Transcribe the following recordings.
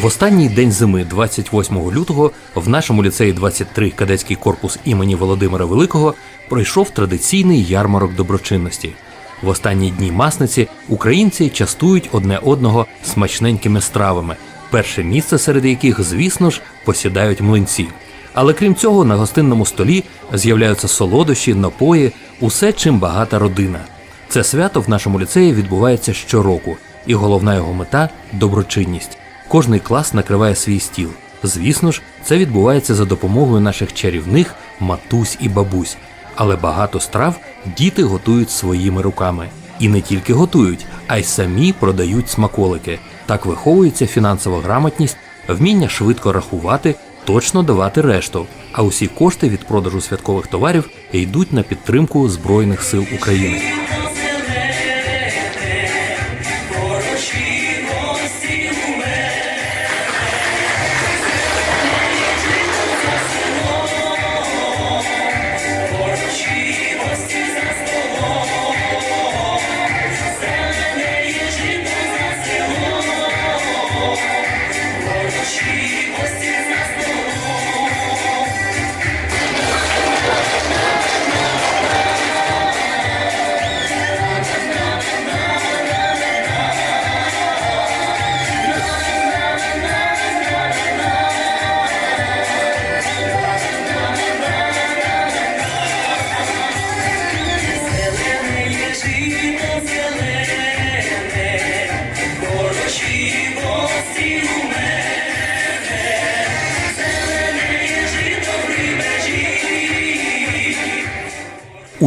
В останній день зими, 28 лютого, в нашому ліцеї 23 кадетський корпус імені Володимира Великого пройшов традиційний ярмарок доброчинності. В останні дні масниці українці частують одне одного смачненькими стравами, перше місце серед яких, звісно ж, посідають млинці. Але крім цього, на гостинному столі з'являються солодощі, напої, усе чим багата родина. Це свято в нашому ліцеї відбувається щороку, і головна його мета доброчинність. Кожний клас накриває свій стіл. Звісно ж, це відбувається за допомогою наших чарівних матусь і бабусь. Але багато страв діти готують своїми руками. І не тільки готують, а й самі продають смаколики. Так виховується фінансова грамотність, вміння швидко рахувати, точно давати решту. А усі кошти від продажу святкових товарів йдуть на підтримку Збройних сил України.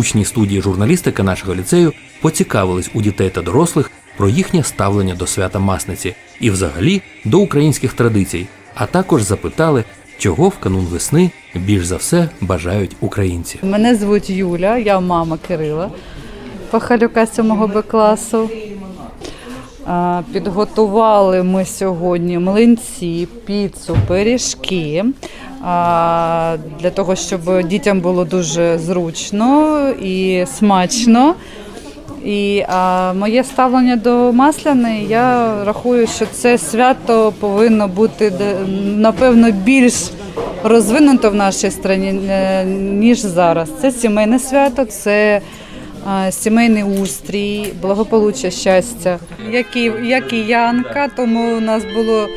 Учні студії журналістики нашого ліцею поцікавились у дітей та дорослих про їхнє ставлення до свята масниці і, взагалі, до українських традицій, а також запитали, чого в канун весни більш за все бажають українці. Мене звуть Юля, я мама Кирила Пахалюка 7 Б класу. Підготували ми сьогодні млинці, піцу, пиріжки для того, щоб дітям було дуже зручно і смачно. І а, моє ставлення до масляної, я рахую, що це свято повинно бути напевно більш розвинуто в нашій країні, ніж зараз. Це сімейне свято, це а, сімейний устрій, благополуччя, щастя. Як і, як і Янка, тому у нас було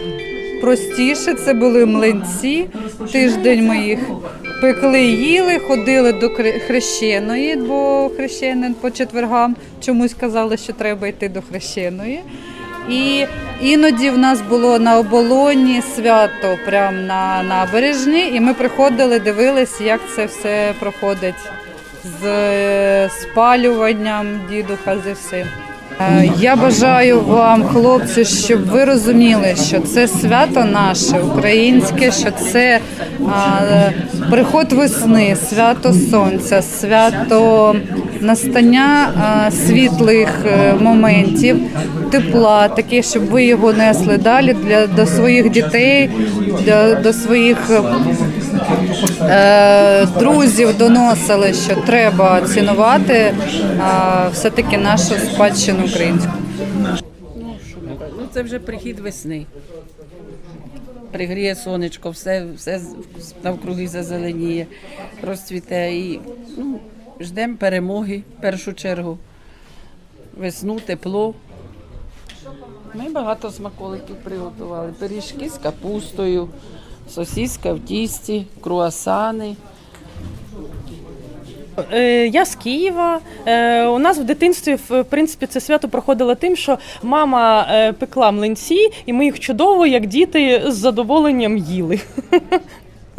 простіше. Це були млинці. Тиждень ми їх пекли, їли, ходили до хрещеної, бо хрещенин по четвергам чомусь казали, що треба йти до хрещеної. І іноді в нас було на оболоні свято прямо на набережні, і ми приходили, дивились, як це все проходить з е, спалюванням дідуха зі всім. Е, Я бажаю вам, хлопці, щоб ви розуміли, що це свято наше українське, що це приход весни, свято сонця, свято настання світлих е, моментів, тепла, таке, щоб ви його несли далі для до своїх дітей, для до своїх друзів доносили, що треба цінувати е, все-таки нашу спадщину українську. Ну, це вже прихід весни. Пригріє сонечко, все, все навкруги зазеленіє, розцвіте і ну, ждемо перемоги в першу чергу. Весну, тепло. Ми багато смаколиків приготували. Пиріжки з капустою, сосіска в тісті, круасани. Е, Я з Києва. Е, У нас в дитинстві в принципі це свято проходило тим, що мама е, пекла млинці, і ми їх чудово, як діти, з задоволенням їли.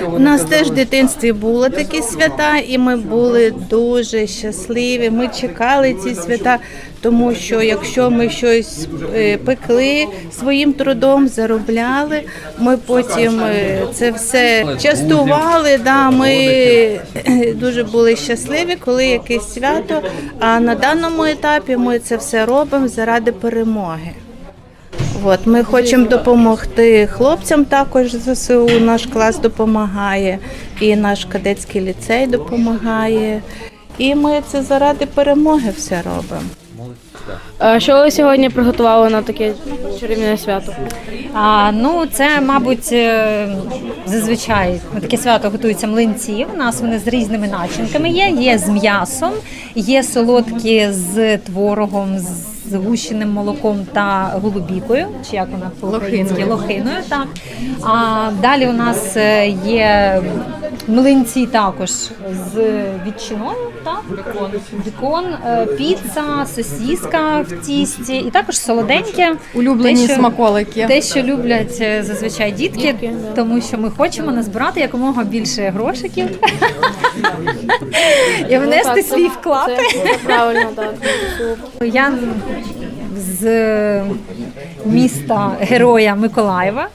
У нас теж в дитинстві були такі свята, і ми були дуже щасливі. Ми чекали ці свята, тому що якщо ми щось е, пекли своїм трудом, заробляли, ми потім е, це все частували. Да, ми е, дуже були щасливі, коли якесь свято. А на даному етапі ми це все робимо заради перемоги. От, ми хочемо допомогти хлопцям також ЗСУ. Наш клас допомагає, і наш кадетський ліцей допомагає. І ми це заради перемоги все робимо. А Що ви сьогодні приготували на таке чарівне свято? А, ну, це, мабуть, е, зазвичай на таке свято готуються млинці. У нас вони з різними начинками є. Є з м'ясом, є солодкі з творогом, з згущеним молоком та голубікою, чи як вона по-українськи лохиною. Так. А далі у нас е, є млинці також з ветчиною, так? Бекон. Бекон, е, піца, сосіска в тісті, і також солоденьке. Улюблені Те, що- смаколики. те, що люблять е, зазвичай дітки, тому що ми хочемо назбирати якомога більше грошиків і внести свій вклад. Правильно, так. Я з міста Героя Миколаєва.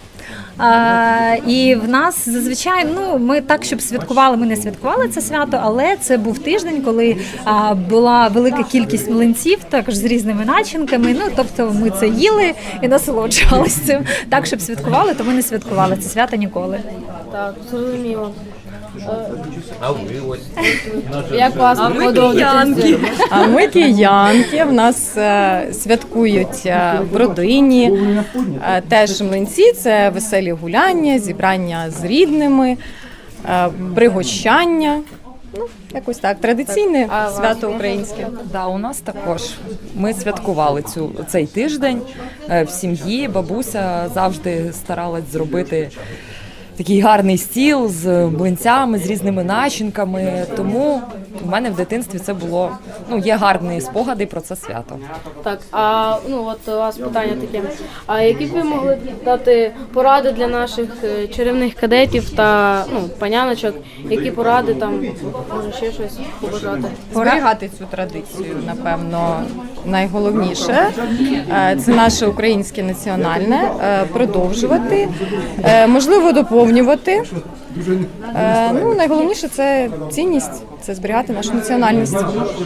А, і в нас зазвичай ну ми так, щоб святкували, ми не святкували це свято, але це був тиждень, коли а, була велика кількість млинців, також з різними начинками. Ну тобто ми це їли і насолоджувалися цим. Так, щоб святкували, то ми не святкували це свято ніколи. Так, зрозуміло. Е, Як вас проходило? А ми киянки. В нас е, святкують е, в родині. Теж млинці це веселі гуляння, зібрання з рідними, пригощання. Ну, якось так. Традиційне А свято українське. Да, у нас також. Ми святкували цю цей тиждень в сім'ї. Бабуся завжди старалась зробити такий гарний стіл з блинцями, з різними начинками. Тому в мене в дитинстві це було ну є гарні спогади про це свято. Так, а ну от у вас питання таке. А які б ви могли дати поради для наших е, чарівних кадетів та ну, паняночок, які поради там, може ще щось побажати? Зберігати цю традицію, напевно, найголовніше. Е, Це наше українське національне, е, продовжувати, е, можливо, доповнювати. Е, Ну, найголовніше це цінність, це зберігати нашу національність.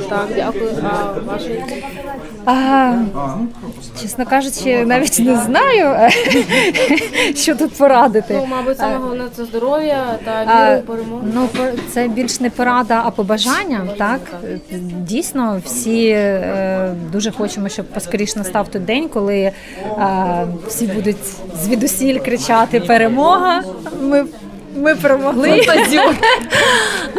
Так, дякую. А ваші А, чесно кажучи, навіть не знаю, що тут порадити. ну, мабуть, саме головне це здоров'я та А, в перемогу. Ну, це більш не порада, а побажання. Так дійсно, всі е, дуже хочемо, щоб поскоріш настав той день, коли е, всі будуть звідусіль кричати Перемога! Ми, ми перемогли.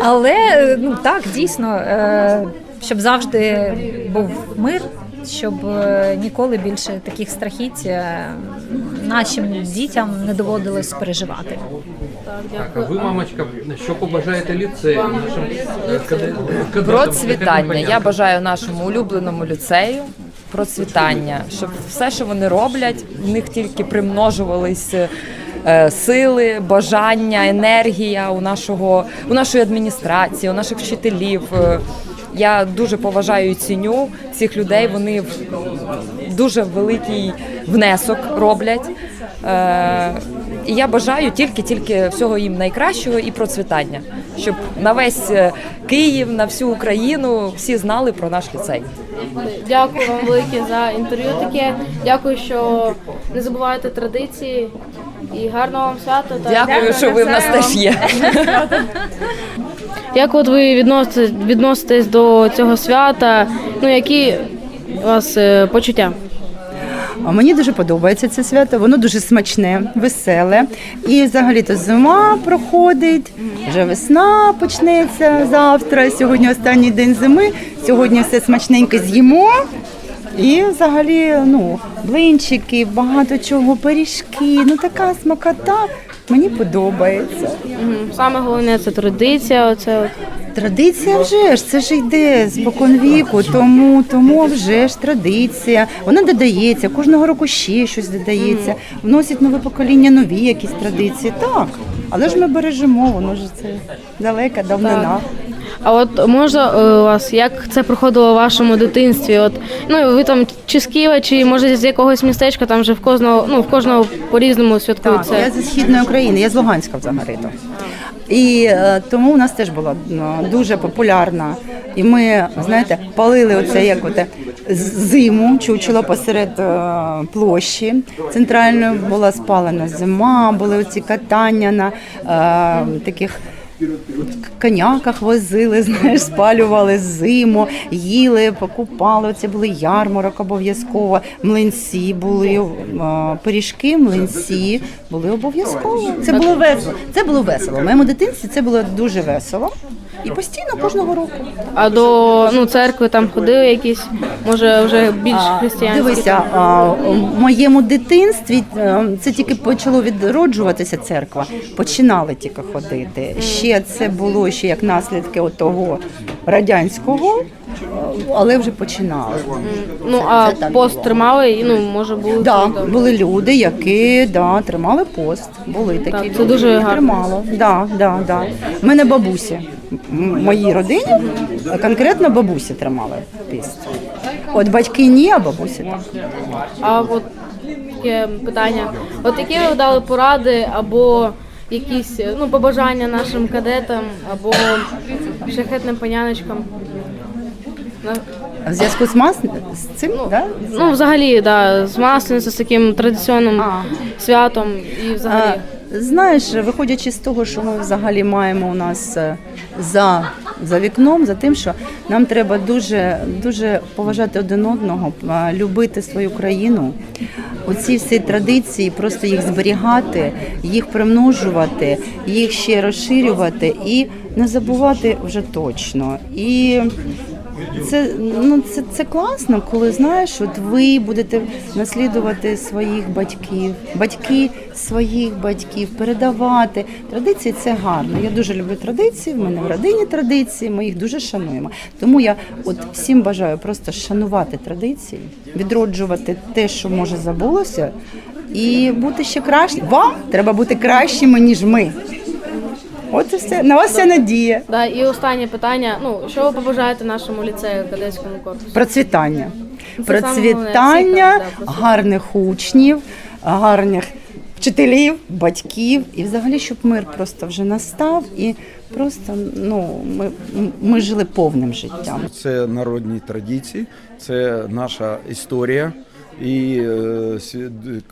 Але ну так, дійсно, е, щоб завжди був мир. Щоб е, ніколи більше таких страхіть е, нашим дітям не доводилось переживати. Так, а ви, мамочка, що побажаєте ліцею нашим. Процвітання. Я бажаю нашому улюбленому ліцею процвітання, щоб все, що вони роблять, в них тільки примножувались сили, бажання, енергія у нашого у нашої адміністрації, у наших вчителів. Е, Я дуже поважаю і ціню цих людей. Вони дуже великий внесок роблять. Е, І я бажаю тільки-тільки всього їм найкращого і процвітання, щоб на весь е, Київ, на всю Україну всі знали про наш ліцей. Дякую вам велике за інтерв'ю таке. Дякую, що не забуваєте традиції і гарного вам свята. Та Дякую, що ви в нас теж є. Як от ви відноситесь, відноситесь до цього свята? Ну які у вас е, почуття? А мені дуже подобається це свято, воно дуже смачне, веселе. І взагалі-то зима проходить, вже весна почнеться завтра. Сьогодні останній день зими. Сьогодні все смачненько з'їмо. І взагалі, ну, блинчики, багато чого, пиріжки, ну така смакота. Мені подобається. Саме головне це традиція. Оце от. Традиція вже ж це ж йде спокон віку, тому тому вже ж традиція. Вона додається кожного року ще щось додається. Вносять нове покоління нові якісь традиції. Так, але ж ми бережемо, воно ж це далека давнина. А от можна е, у вас як це проходило в вашому дитинстві? От ну ви там чи з Києва, чи може з якогось містечка, там вже в кожного, ну в кожного по різному святкують Так, це. я зі східної України, я з Луганська взагалі. то І е, тому у нас теж була ну, дуже популярна. І ми, знаєте, палили оце як оте зиму, чучело посеред е, площі. Центральної була спалена зима, були оці катання на е, таких коняках возили, знаєш, спалювали зиму, їли, покупали. Це були ярмарок обов'язково. Млинці були, пиріжки, млинці були обов'язково. Це було весело. Це було весело. В моєму дитинстві це було дуже весело. І постійно кожного року. А до ну, церкви там ходили якісь, може вже більш християнські. Дивися, а, в моєму дитинстві е, це тільки почало відроджуватися церква. Починали тільки ходити. Ще це було ще як наслідки того радянського, але вже починали. Ну а пост тримали, і, ну може були. Да, були люди, які да, тримали пост. Були такі Так, це люди, дуже які гарно. тримало. Да, да, да. У мене бабусі. В моїй родині конкретно бабусі тримали піст. От батьки ні, а бабусі так. А от таке питання: от які ви дали поради або якісь ну, побажання нашим кадетам або шахетним паняночкам? В зв'язку з мас з цим, да? Ну, взагалі, да, з масленицею, з таким традиційним А. святом і взагалі. А, Знаєш, виходячи з того, що ми взагалі маємо у нас е, за, за вікном, за тим, що нам треба дуже, дуже поважати один одного, любити свою країну. Оці всі традиції, просто їх зберігати, їх примножувати, їх ще розширювати і не забувати вже точно. І це, ну, це, це класно, коли знаєш, от ви будете наслідувати своїх батьків, батьки своїх батьків, передавати. Традиції це гарно. Я дуже люблю традиції, в мене в родині традиції, ми їх дуже шануємо. Тому я от всім бажаю просто шанувати традиції, відроджувати те, що може забулося, і бути ще краще. Вам треба бути кращими, ніж ми. От і все. На вас вся надія. Да, і останнє питання. Ну, що ви побажаєте нашому ліцею кадетському корпусу? Процвітання. Це саме головне, Процвітання, всі да, гарних учнів, гарних вчителів, батьків. І взагалі, щоб мир просто вже настав і просто ну, ми, ми жили повним життям. Це народні традиції, це наша історія. І е,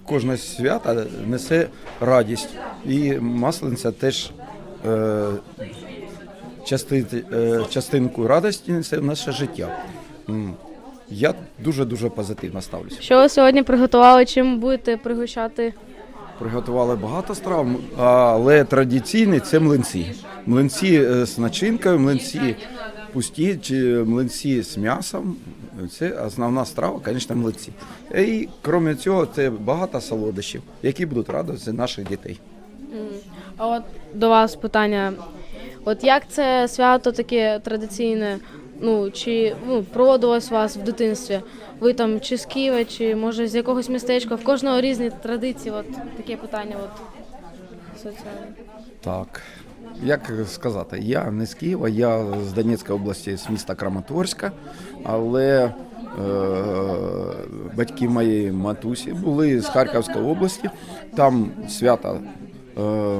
кожне свято несе радість. І маслениця теж части, е, частинку радості несе в наше життя. Я дуже-дуже позитивно ставлюся. Що ви сьогодні приготували? Чим будете пригощати? Приготували багато страв, але традиційні це млинці. Млинці е, з начинкою, млинці пусті чи млинці з м'ясом. Це основна страва, звісно, млинці. І крім цього, це багато солодощів, які будуть радувати наших дітей. А от до вас питання. От як це свято таке традиційне? Ну чи ну, проводилось у вас в дитинстві? Ви там чи з Києва, чи може з якогось містечка? В кожного різні традиції. От таке питання. От соціальне. Так. Як сказати, я не з Києва, я з Донецької області, з міста Краматорська, але е, батьки моєї матусі були з Харківської області. Там свята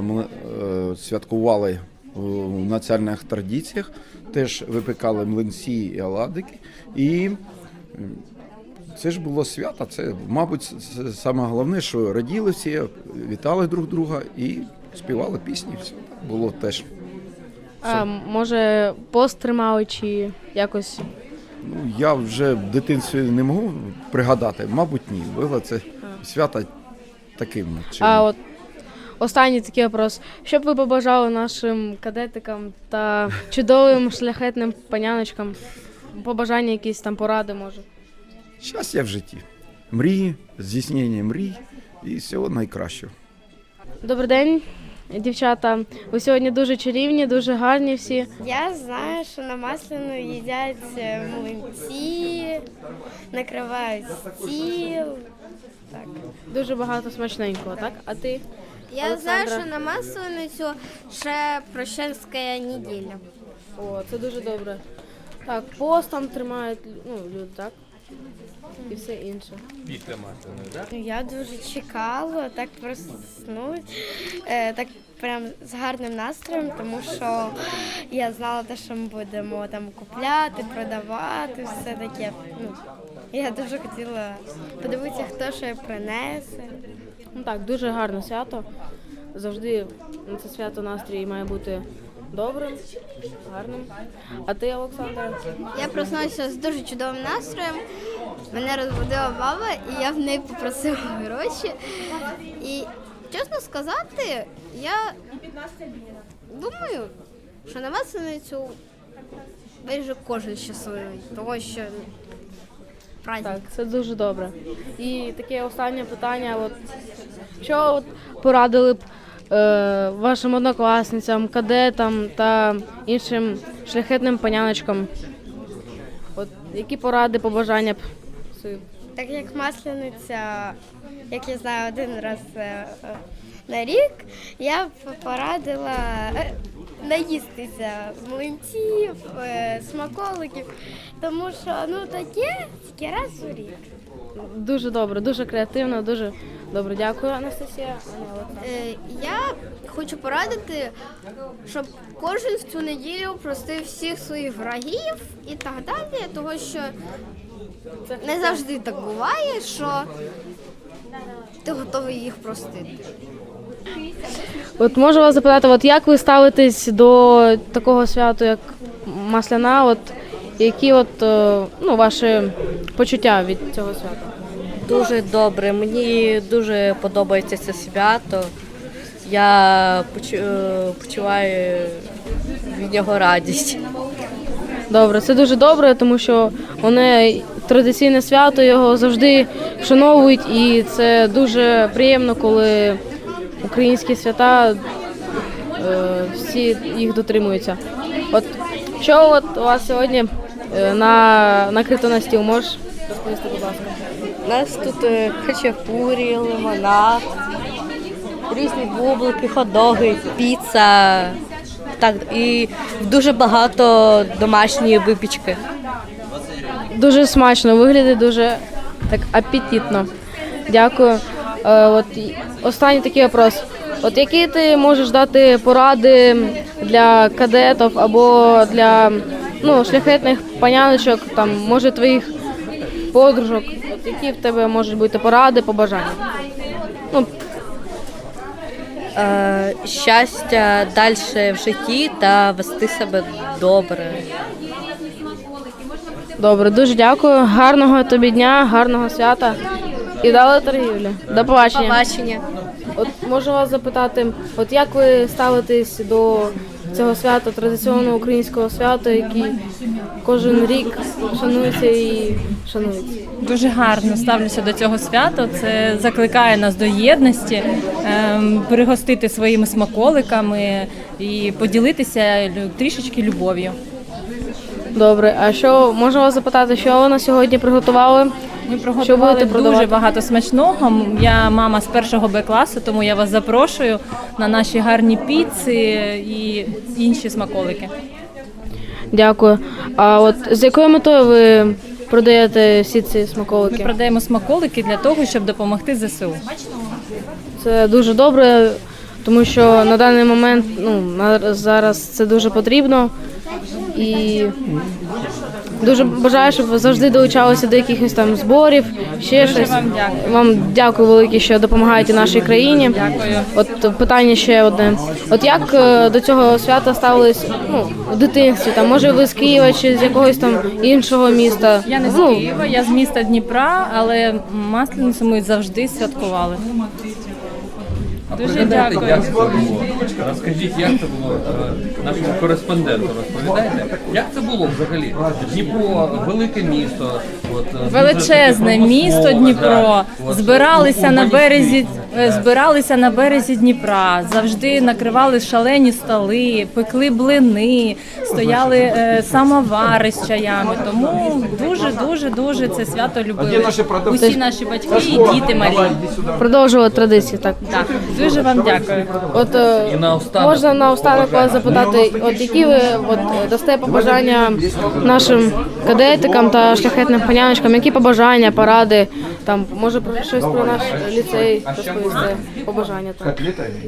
ми, е, святкували в національних традиціях, теж випекали млинці і оладики. І це ж було свято. Це, мабуть, це саме головне, що раділи всі, вітали друг друга і співали пісні. Все було теж. А може пост тримали чи якось? Ну, я вже в дитинстві не можу пригадати, мабуть, ні. Було це свято таким чином. А от останній такий вопрос. Що б ви побажали нашим кадетикам та чудовим шляхетним паняночкам? Побажання якісь там поради може. Щастя в житті. Мрії, здійснення мрій і всього найкращого. Добрий день, дівчата. Ви сьогодні дуже чарівні, дуже гарні всі. Я знаю, що на масляну їдять е, млинці, накривають стіл. Так. Дуже багато смачненького, так? А ти? Я знаю, що на масленицю ще прощенська неділя. О, це дуже добре. Так, пост там тримають ну, люди, так? і все інше. Після масляної, так? Я дуже чекала, так проснуть, е, так прям з гарним настроєм, тому що я знала те, що ми будемо там купляти, продавати, все таке. Ну, я дуже хотіла подивитися, хто що принесе. Ну так, дуже гарне свято. Завжди на це свято настрій має бути добрим, гарним. А ти, Олександр? Я проснулася з дуже чудовим настроєм. Мене розбудила баба, і я в неї попросила гроші. І чесно сказати, я думаю, що на масленицю майже кожен щасливий, тому що праздник. Так, це дуже добре. І таке останнє питання: от, що от порадили б е, вашим однокласницям, кадетам та іншим шляхетним паняночкам? От які поради, побажання б? Так як масляниця, як я знаю, один раз е, е, на рік, я б порадила е, наїстися млинців, е, смаколиків, тому що ну таке тільки раз у рік. Дуже добре, дуже креативно, дуже добре. Дякую, Анастасія. Е, Я хочу порадити, щоб кожен в цю неділю простив всіх своїх врагів і так далі, тому що не завжди так буває, що ти готовий їх простити. От можу вас запитати, от як ви ставитесь до такого свята, як Масляна? От які от е, ну, ваші почуття від цього свята? Дуже добре. Мені дуже подобається це свято. Я е, почуваю від нього радість. Добре, це дуже добре, тому що вони традиційне свято, його завжди вшановують, і це дуже приємно, коли українські свята е, всі їх дотримуються. От що от у вас сьогодні е, на накрито на стіл, можеш розповісти, будь ласка? У нас тут е, хачапурі, лимонад, різні бублики, ходоги, піца. Так, і дуже багато домашньої випічки. Дуже смачно, виглядає дуже так апетитно. Дякую. Е, от останній такий вопрос. От які ти можеш дати поради для кадетів або для ну, шляхетних паняночок, там, може твоїх подружок? От які в тебе можуть бути поради, побажання? Ну, Е, щастя далі в житті та вести себе добре. добре, дуже дякую. Гарного тобі дня, гарного свята і дали торгівлі. До побачення. Побачення. От можу вас запитати, от як ви ставитесь до цього свята, традиційного українського свята, який кожен рік шанується і шанується? Дуже гарно ставлюся до цього свята. Це закликає нас до єдності, ем, пригостити своїми смаколиками і поділитися лю- трішечки любов'ю. Добре, а що можу вас запитати, що ви на сьогодні приготували? Ми Що будете продавати? дуже багато смачного. Я мама з першого Б класу, тому я вас запрошую на наші гарні піци і інші смаколики. Дякую. А от з якою метою ви продаєте всі ці смаколики? Ми продаємо смаколики для того, щоб допомогти ЗСУ. Це дуже добре, тому що на даний момент ну, на- зараз це дуже потрібно. І дуже бажаю, щоб ви завжди долучалися до якихось там зборів, ще Дуже щось. вам дякую. Вам дякую велике, що допомагаєте нашій країні. Дякую. От питання ще одне. От як е, до цього свята ставились ну, в дитинстві? Там, може, ви з Києва чи з якогось там іншого міста? Я не з Ну, Києва, я з міста Дніпра, але Масленицю ми завжди святкували. Дуже дякую. Як це було? Розкажіть, як це було е, нашому кореспонденту розповідайте. Як це було взагалі? Дніпро, велике місто. От, е, Величезне місто промислове, Дніпро. да. От, Збиралися на урбаністичне. березі, е, збиралися на березі Дніпра. Завжди накривали шалені столи, пекли блини, стояли е, самовари з чаями. Тому дуже, дуже, дуже це свято любили. Усі наші батьки і діти малі. продовжували традиції, так. Так, дуже вам дякую. От е, можна наостанок вас запитати, от які ви от е, дасте побажання нашим кадетикам та шляхетним паняночкам, які побажання, поради, там може про щось про наш ліцей розповісти, побажання там.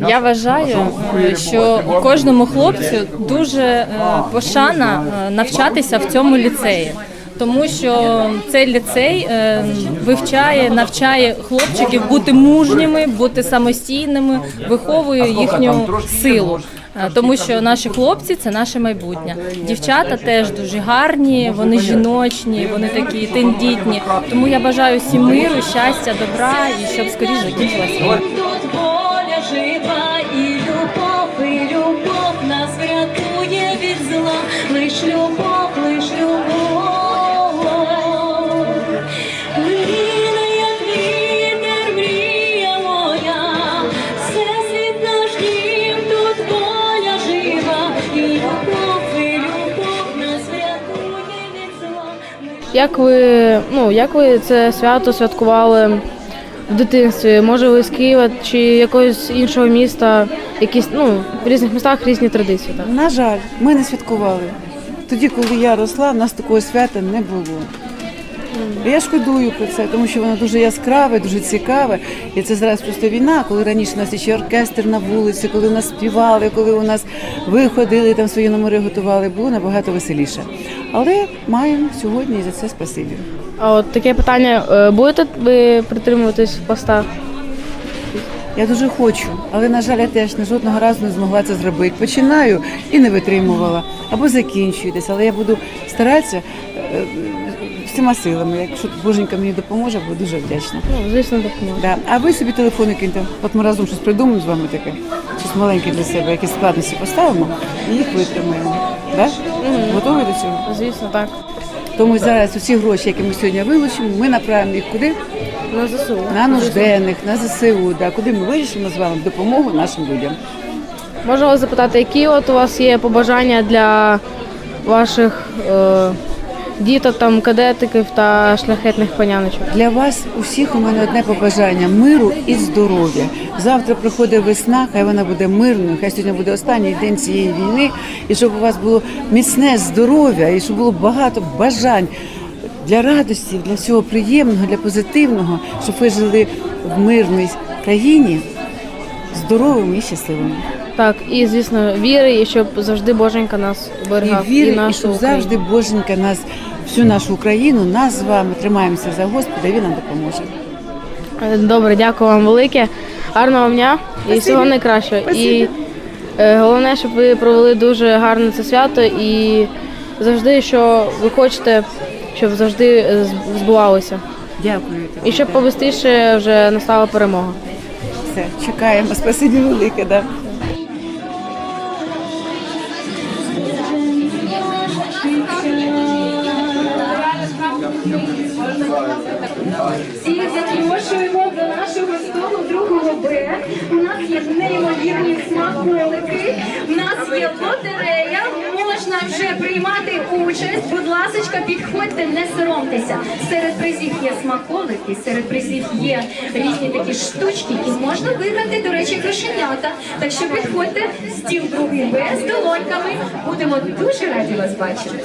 Я вважаю, е, що кожному хлопцю дуже е, пошана е, навчатися в цьому ліцеї. Тому що цей ліцей е, вивчає, навчає хлопчиків бути мужніми, бути самостійними, виховує їхню силу. Тому що наші хлопці це наше майбутнє. Дівчата теж дуже гарні, вони жіночні, вони такі тендітні. Тому я бажаю всім миру, щастя, добра і щоб скоріше закінчилась Як ви, ну як ви це свято святкували в дитинстві? Може, ви з Києва чи якогось іншого міста? Якісь ну в різних містах різні традиції. Так? На жаль, ми не святкували. Тоді, коли я росла, в нас такого свята не було. Я шкодую про це, тому що воно дуже яскраве, дуже цікаве. І це зараз просто війна, коли раніше у нас ще оркестр на вулиці, коли нас співали, коли у нас виходили, там свої номери готували, було набагато веселіше. Але маємо сьогодні і за це спасибі. А от таке питання: е, будете ви притримуватись поста? Я дуже хочу, але на жаль, я теж не жодного разу не змогла це зробити. Починаю і не витримувала, або закінчую десь, але я буду старатися е, всіма силами. Якщо боженька мені допоможе, буду дуже вдячна. Ну, звісно, допоможе. Да. А ви собі телефони киньте. От ми разом щось придумаємо з вами таке, щось маленьке для себе, якісь складності поставимо і їх витримаємо. Да? Готові до цього? Звісно, так. Тому зараз усі гроші, які ми сьогодні вилучимо, ми направимо їх куди? На ЗСУ. На нужденних, на ЗСУ, да, куди ми вирішимо з вами допомогу нашим людям. Можна вас запитати, які от у вас є побажання для ваших е, діток, там кадетиків та шляхетних паняночок? Для вас усіх у мене одне побажання миру і здоров'я. Завтра приходить весна, хай вона буде мирною, хай сьогодні буде останній день цієї війни, і щоб у вас було міцне здоров'я, і щоб було багато бажань для радості, для всього приємного, для позитивного, щоб ви жили в мирній країні здоровими і щасливими. Так, і звісно, віри, і щоб завжди Боженька нас І віри, і, нашу щоб Україну. завжди Боженька нас, всю нашу Україну, нас з вами тримаємося за Господа, він нам допоможе. Добре, дякую вам велике. Гарного дня і всього найкращого. І е, головне, щоб ви провели дуже гарно це свято і завжди, що ви хочете, щоб завжди е, збувалося. Дякую. І щоб побистріше вже настала перемога. Все, чекаємо. Спасибі велике. Да. Неймовірні смаколики. У нас є лотерея. Можна вже приймати участь. Будь ласка, підходьте, не соромтеся. Серед призів є смаколики, серед призів є різні такі штучки, і можна виграти, до речі, грошенята. Так що підходьте, стіл другий Б з долоньками. Будемо дуже раді вас бачити.